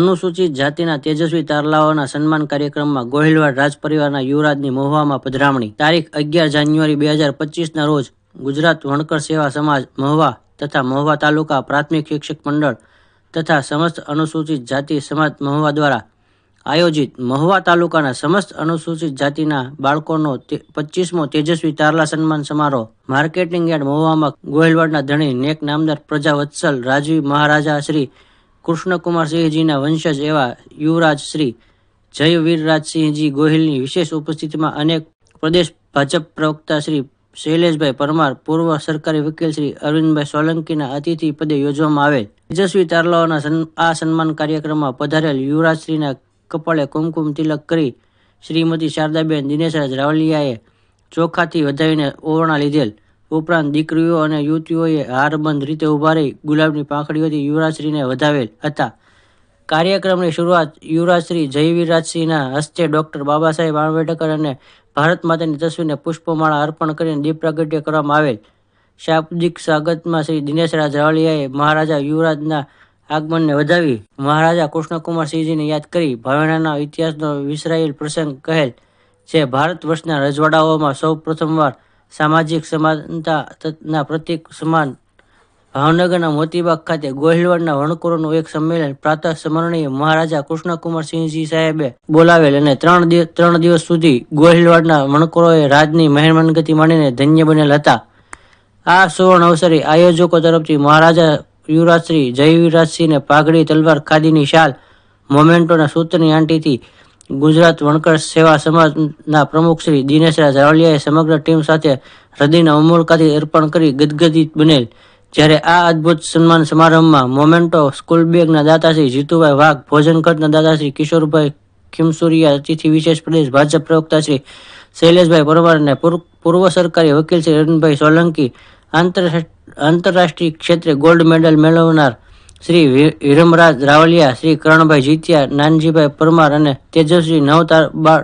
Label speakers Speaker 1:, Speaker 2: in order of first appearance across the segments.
Speaker 1: અનુસૂચિત જાતિના તેજસ્વી તારલાઓના સન્માન કાર્યક્રમમાં ગોહિલવાડ રાજ પરિવારના યુવરાજની મહુવામાં પધરામણી. તારીખ અગિયાર જાન્યુઆરી બે હજાર પચીસના રોજ ગુજરાત વણકર સેવા સમાજ મહુવા તથા મહુવા તાલુકા પ્રાથમિક શિક્ષક મંડળ તથા સમસ્ત અનુસૂચિત જાતિ સમાજ મહુવા દ્વારા આયોજિત મહુવા તાલુકાના સમસ્ત અનુસૂચિત જાતિના બાળકોનો પચીસમો તેજસ્વી તારલા સન્માન સમારોહ. માર્કેટિંગ યાર્ડ મહુવામાં ગોહિલવાડના ધણી નેક નામદાર પ્રજા વત્સલ રાજવી મહારાજા, શ્રી કૃષ્ણકુમારસિંહજીના વંશજ એવા યુવરાજ શ્રી જયવીરરાજસિંહજી ગોહિલની વિશેષ ઉપસ્થિતિમાં અનેક પ્રદેશ ભાજપ પ્રવક્તા શ્રી શૈલેષભાઈ પરમાર, પૂર્વ સરકારી વકીલ શ્રી અરવિંદભાઈ સોલંકીના અતિથિ પદે યોજવામાં આવેલ. તેજસ્વી તારલાઓના આ સન્માન કાર્યક્રમમાં પધારેલ યુવરાજશ્રીના કપાળે કુમકુમ તિલક કરી શ્રીમતી શારદાબેન દિનેશરાજ રાવલિયાએ ચોખાથી વધાવીને ઓવરણા લીધેલ. ઉપરાંત દીકરીઓ અને યુવતીઓએ હારબંધ રીતે ઊભા રહી ગુલાબની પાંખડીઓથી યુવરાજશ્રીને વધાવેલ હતા. કાર્યક્રમની શરૂઆત યુવરાજશ્રી જયવીરાજસિંહના હસ્તે ડૉક્ટર બાબા સાહેબ આંબેડકર અને ભારત માતાની તસવીરને પુષ્પમાળા અર્પણ કરીને દીપ પ્રાગટ્ય કરવામાં આવેલ. શાબ્દિક સ્વાગતમાં શ્રી દિનેશરાજ રાવલિયાએ મહારાજા યુવરાજના આગમનને વધાવી મહારાજા કૃષ્ણકુમારસિંહજીને યાદ કરી ભાવેણાના ઇતિહાસનો વિસરાયેલ પ્રસંગ કહેલ, જે ભારત વર્ષના રજવાડાઓમાં સૌ પ્રથમવાર સામાજિક સમાનતાના પ્રતિક સમાન ભાવનગરના મોતીબાગ ખાતે ગોહિલવાડના વણકરોનું એક સંમેલન પ્રાતઃ સ્મરણીય મહારાજા કૃષ્ણકુમારસિંહજી સાહેબે બોલાવેલ અને ત્રણ દિવસ ત્રણ દિવસ સુધી ગોહિલવાડના વણકરોએ રાજની મહેમાનગતિ માણીને ધન્ય બનેલ હતા. આ સુવર્ણ અવસરે આયોજકો તરફથી મહારાજા યુવરાજશ્રી જયવીરરાજસિંહને પાઘડી, તલવાર ખાદીની શાલ, મોમેન્ટોના સૂત્રની આંટીથી ગુજરાત વણકર સેવા સમાજના પ્રમુખ શ્રી દિનેશરાજ રાવલિયાએ સમગ્ર ટીમ સાથે હૃદયના અમૂલકાથી અર્પણ કરી ગદગદિત બનેલ. જ્યારે આ અદ્ભુત સન્માન સમારંભમાં મોમેન્ટો સ્કૂલ બેગના દાતાશ્રી જીતુભાઈ વાઘ, ભોજન ખર્ચના દાતાશ્રી કિશોરભાઈ ખીમસુરિયા, અતિથિ વિશેષ પ્રદેશ ભાજપ પ્રવક્તા શ્રી શૈલેષભાઈ પરમાર અને પૂર્વ સરકારી વકીલ શ્રી અરવિંદભાઈ સોલંકી આંતર- આંતરરાષ્ટ્રીય ક્ષેત્રે ગોલ્ડ મેડલ મેળવનાર શ્રી વિરમરાજ રાવલિયા, શ્રી કરણભાઈ જીત્યા, નાનજીભાઈ પરમાર અને તેજસ્વી નવ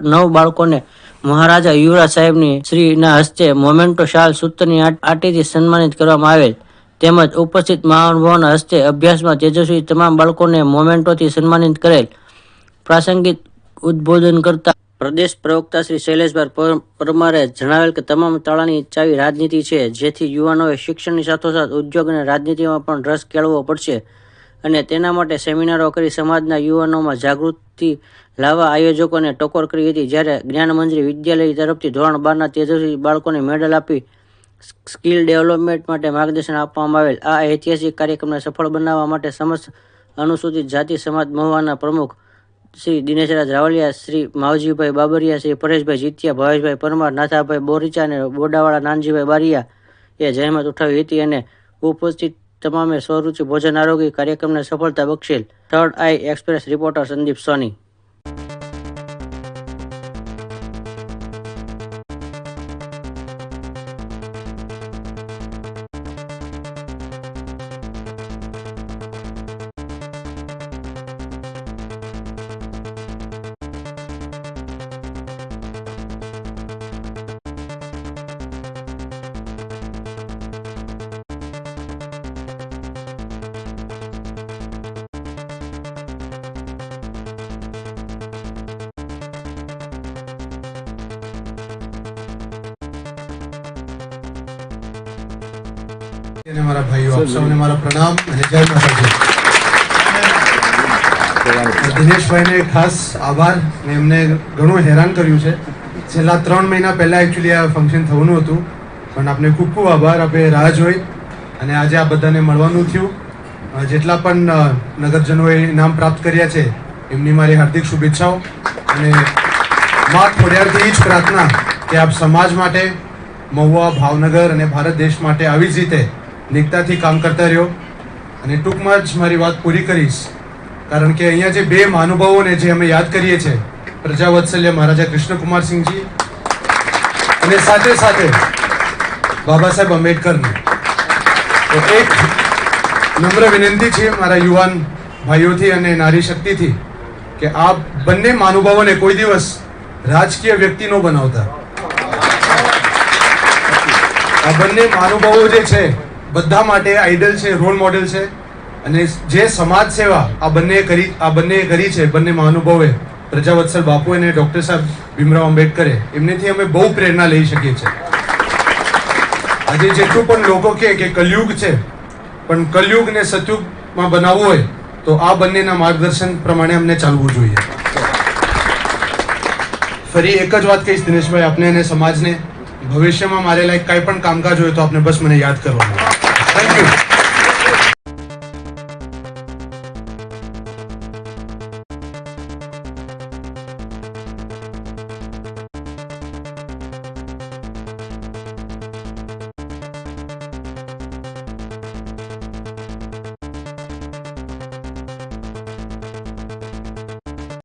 Speaker 1: નવ બાળકોને મહારાજા યુવરાજ સાહેબની શ્રીના હસ્તે મોમેન્ટો શાલ સૂત્રની આટ- આટીથી સન્માનિત કરવામાં આવેલ. તેમજ ઉપસ્થિત મહાનુભાવોના હસ્તે અભ્યાસમાં તેજસ્વી તમામ બાળકોને મોમેન્ટોથી સન્માનિત કરેલ. પ્રાસંગિક ઉદ્બોધન કરતા પ્રદેશ પ્રવક્તા શ્રી શૈલેષભાઈ પરમારે જણાવેલ કે તમામ તાળાની ચાવી રાજનીતિ છે, જેથી યુવાનોએ શિક્ષણની સાથોસાથ ઉદ્યોગ અને રાજનીતિમાં પણ રસ કેળવવો પડશે. અને તેના માટે સેમિનારો કરી સમાજના યુવાનોમાં જાગૃતિ લાવવા આયોજકોને ટકોર કરી હતી. જ્યારે જ્ઞાનમંત્રી વિદ્યાલય તરફથી ધોરણ બારના તેજસ્વી બાળકોને મેડલ આપી સ્કિલ ડેવલપમેન્ટ માટે માર્ગદર્શન આપવામાં આવેલ. આ ઐતિહાસિક કાર્યક્રમને સફળ બનાવવા માટે સમસ્ત અનુસૂચિત જાતિ સમાજ મહુવાના પ્રમુખ શ્રી દિનેશરાજ રાવલિયા, શ્રી માવજીભાઈ બાબરિયા, શ્રી પરેશભાઈ જીતિયા, ભાવેશભાઈ પરમાર, નાથાભાઈ બોરીચા અને બોડાવાળા નાનજીભાઈ બારિયા એ જહેમત ઉઠાવી હતી અને ઉપસ્થિત તમામે સ્વરૂચિ ભોજન આરોગ્ય કાર્યક્રમને સફળતા બક્ષેલ third eye express reporter Sandeep Soni.
Speaker 2: અને મારા ભાઈઓ, આપ સૌને મારા પ્રણામ અને જય માતાજી. દિનેશભાઈને ખાસ આભાર ને એમને ઘણું હેરાન કર્યું છે. છેલ્લા ત્રણ મહિના પહેલા એકચ્યુઅલી આ ફંક્શન થવાનું હતું. પણ આપને ખૂબ ખૂબ આભાર, આપે રાહ જોઈ અને આજે આ બધાને મળવાનું થયું. જેટલા પણ નગરજનોએ ઇનામ પ્રાપ્ત કર્યા છે, એમની મારી હાર્દિક શુભેચ્છાઓ. અને મા ખોડિયારથી જ પ્રાર્થના કે આપ સમાજ માટે, મહુવા ભાવનગર અને ભારત દેશ માટે આવી જ રીતે નિકતાથી કામ કરતા રહ્યો અને ટૂંકમાં જ મારી વાત પૂરી કરીશ. કારણ કે અહીંયા જે બે મહાનુભાવોને જે અમે યાદ કરીએ છીએ, પ્રજાવત્સલ્ય મહારાજા કૃષ્ણકુમારસિંહજી અને સાથે સાથે બાબા સાહેબ આંબેડકરને. તો એક નમ્ર વિનંતી છે મારા યુવાન ભાઈઓથી અને નારી શક્તિથી કે આ બંને મહાનુભાવોને કોઈ દિવસ રાજકીય વ્યક્તિ ન બનાવતા. આ બંને મહાનુભાવો જે છે બધા માટે આઈડલ છે રોલ મોડેલ છે. અને જે સમાજ સેવા આ બંને કરી આ બંને કરી છે, બંને મહાનુભાવે પ્રજાવત્સલ બાપુ અને ડોક્ટર સાહેબ ભીમરાવ આંબેડકરે, એમનેથી અમે બહુ પ્રેરણા લઈ શકીએ છીએ. આજે જેટલું પણ લોકો કહે કે કલયુગ છે, પણ કલયુગને સતયુગમાં બનાવવું હોય, તો આ બંનેના માર્ગદર્શન પ્રમાણે અમને ચાલવું જોઈએ. ફરી એક જ વાત કહીશ દિનેશભાઈ આપને અને સમાજને, ભવિષ્યમાં મારે લાયક કાંઈ પણ કામકાજ હોય તો આપને બસ મને યાદ કરવાનું. Thank you.